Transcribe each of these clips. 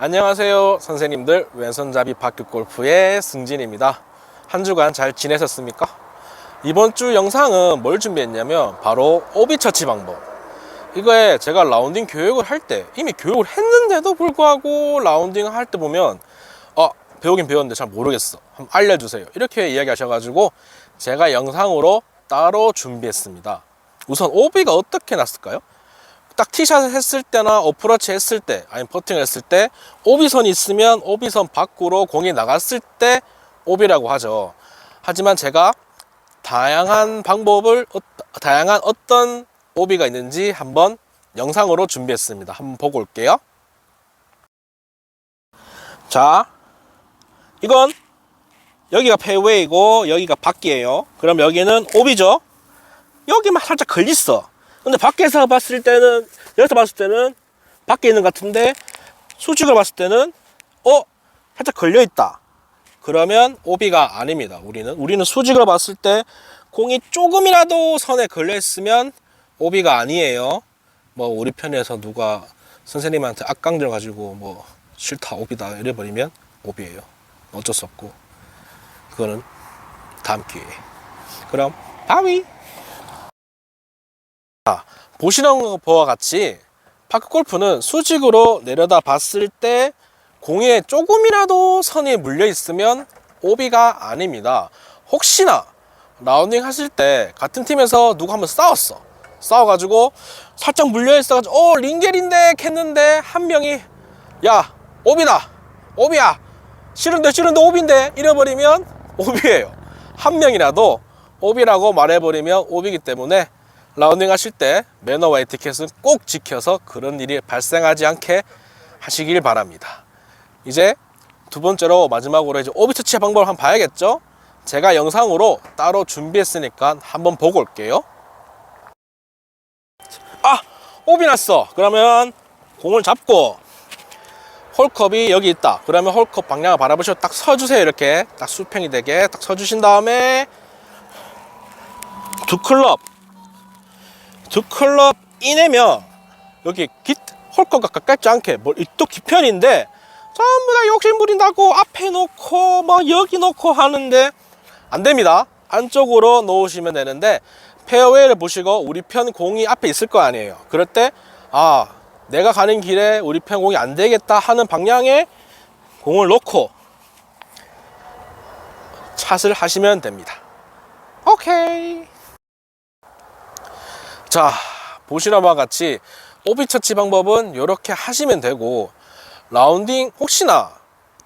안녕하세요 선생님들. 왼손잡이 바퀴골프의 승진입니다. 한 주간 잘 지내셨습니까? 이번 주 영상은 뭘 준비했냐면 바로 오비 처치 방법. 이거에 제가 라운딩 교육을 할 때 이미 교육을 했는데도 불구하고 라운딩 할 때 보면 어 배우긴 배웠는데 잘 모르겠어. 한번 알려주세요. 이렇게 이야기 하셔가지고 제가 영상으로 따로 준비했습니다. 우선 오비가 어떻게 났을까요? 딱 티샷을 했을 때나 어프로치 했을 때 아니면 퍼팅을 했을 때 오비선이 있으면 오비선 밖으로 공이 나갔을 때 오비라고 하죠. 하지만 제가 다양한 방법을 어, 다양한 어떤 오비가 있는지 한번 영상으로 준비했습니다. 한번 보고 올게요. 자 이건 여기가 페이웨이고 여기가 밖이에요. 그럼 여기는 오비죠? 여기만 살짝 걸렸어 근데 밖에서 봤을 때는 여기서 봤을 때는 밖에 있는 것 같은데 수직을 봤을 때는 어? 살짝 걸려 있다. 그러면 오비가 아닙니다 우리는. 우리는 수직을 봤을 때 공이 조금이라도 선에 걸려 있으면 오비가 아니에요. 뭐 우리 편에서 누가 선생님한테 악강들 가지고 뭐 싫다 오비다 이래 버리면 오비예요. 어쩔 수 없고. 그거는 다음 기회에. 그럼 바위! 자, 보시는 바와 같이 파크 골프는 수직으로 내려다 봤을 때 공에 조금이라도 선이 물려 있으면 오비가 아닙니다. 혹시나 라운딩 하실 때 같은 팀에서 누구 한번 싸웠어. 싸워가지고 살짝 물려 있어가지고 어 링겔인데 했는데 한 명이 야 오비다 오비야 싫은데 싫은데 오비인데 이래버리면 오비예요. 한 명이라도 오비라고 말해버리면 오비기 때문에 라운딩 하실 때 매너와 에티켓은 꼭 지켜서 그런 일이 발생하지 않게 하시길 바랍니다. 이제 두 번째로 마지막으로 이제 오비 터치의 방법을 한번 봐야겠죠? 제가 영상으로 따로 준비했으니까 한번 보고 올게요. 아! 오비 났어! 그러면 공을 잡고 홀컵이 여기 있다. 그러면 홀컵 방향을 바라보시고 딱 서주세요. 이렇게 딱 수평이 되게 딱 서주신 다음에 두 클럽 두 클럽 이내면 여기 깃 홀컵과 가깝지 않게 뭐또 뒤편인데 전부 다 욕심 부린다고 앞에 놓고 뭐 여기 놓고 하는데 안 됩니다. 안쪽으로 놓으시면 되는데 페어웨이를 보시고 우리 편 공이 앞에 있을 거 아니에요. 그럴 때 아 내가 가는 길에 우리 편 공이 안 되겠다 하는 방향에 공을 놓고 샷을 하시면 됩니다. 오케이 자 바와 같이 오비 처치 방법은 이렇게 하시면 되고 라운딩 혹시나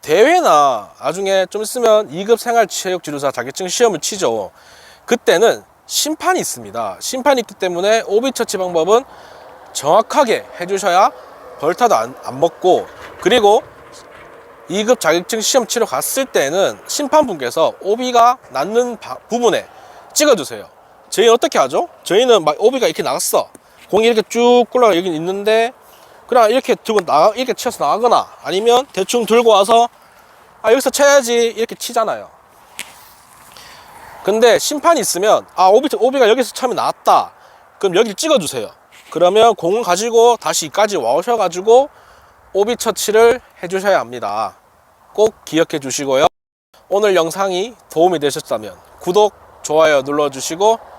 대회나 나중에 좀 있으면 2급 생활체육지도사 자격증 시험을 치죠. 그때는 심판이 있습니다. 심판이 있기 때문에 오비 처치 방법은 정확하게 해주셔야 벌타도 안, 안 먹고 그리고 2급 자격증 시험 치러 갔을 때는 심판분께서 오비가 낳는 바- 부분에 찍어주세요 저희는 어떻게 하죠? 저희는 막 오비가 이렇게 나갔어. 공이 이렇게 쭉 굴러가 여기 있는데 그냥 이렇게 들고 나가 이렇게 쳐서 나가거나 아니면 대충 들고 와서 아 여기서 쳐야지 이렇게 치잖아요. 근데 심판이 있으면 아 오비 오비가 여기서 처음에 나왔다. 그럼 여기를 찍어주세요. 그러면 공을 가지고 다시 이까지 와오셔가지고 오비 처치를 해주셔야 합니다. 꼭 기억해 주시고요. 오늘 영상이 도움이 되셨다면 구독, 좋아요 눌러주시고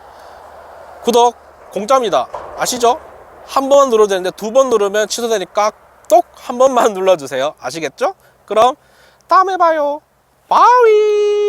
구독 공짜입니다. 아시죠? 한 번 눌러도 되는데 두 번 누르면 취소되니까 꼭한 번만 눌러주세요. 아시겠죠? 그럼 다음에 봐요. 바위!